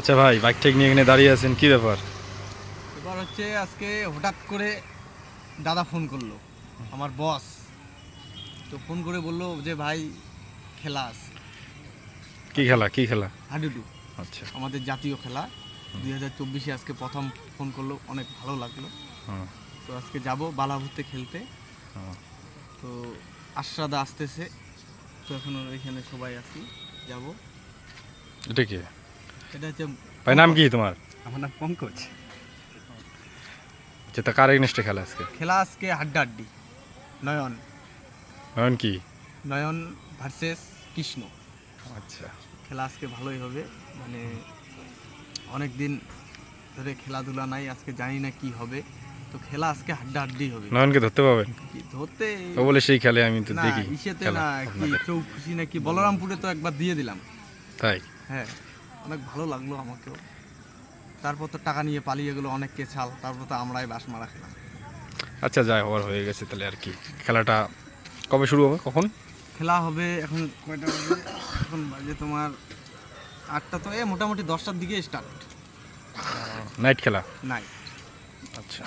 আচ্ছা ভাই bike take নিয়ে এখানে দাঁড়িয়ে আছেন কি ব্যাপার? এবার হচ্ছে আজকে হঠাৎ করে দাদা ফোন করল আমার বস তো ফোন করে বলল যে ভাই খেলা আছে। কি খেলা কি খেলা? হাডুডু। আচ্ছা। আমাদের জাতীয় খেলা। দুই হাজার চব্বিশে আজকে প্রথম ফোন করল অনেক ভালো লাগল। তো আজকে যাব বালাভূতে খেলতে। তো আশ্রাদা আসতেছে। তো এখন এখানে সবাই আছি যাব। এটা কি? এটা হচ্ছে ভাই নাম কি তোমার? আমার নাম পঙ্কজ। আচ্ছা তা কার এগনেস্টে খেলা আজকে? খেলা আজকে হাড্ডাহাড্ডি নয়ন। এখন কি? নয়ন ভার্সেস কৃষ্ণ। আচ্ছা। খেলা আজকে ভালোই হবে মানে অনেক দিন ধরে খেলাধুলা নাই আজকে জানি না কি হবে। তো খেলা আজকে হাড্ডাহাড্ডি হবে। নয়নকে ধরতে পাবেন কি ধরতে? ও বলে সেই খেলে আমি তো দেখি ইসেতে না কি নাকি? বলরামপুরে তো একবার দিয়ে দিলাম। তাই? হ্যাঁ। অনেক ভালো লাগল আমাকেও। তারপর তো টাকা নিয়ে পালিয়ে গেলো অনেক কেছাল তারপর তো আমরাই বাস মারা খেলাম। আচ্ছা যাই হওয়ার হয়ে গেছে তাহলে আর কি। খেলাটা কবে শুরু হবে? কখন? খেলা হবে এখন কয়টা বাজে? এখন বাজে তোমার আটটা তো এ মোটামুটি দশটার দিকে স্টার্ট নাইট খেলা? নাইট আচ্ছা।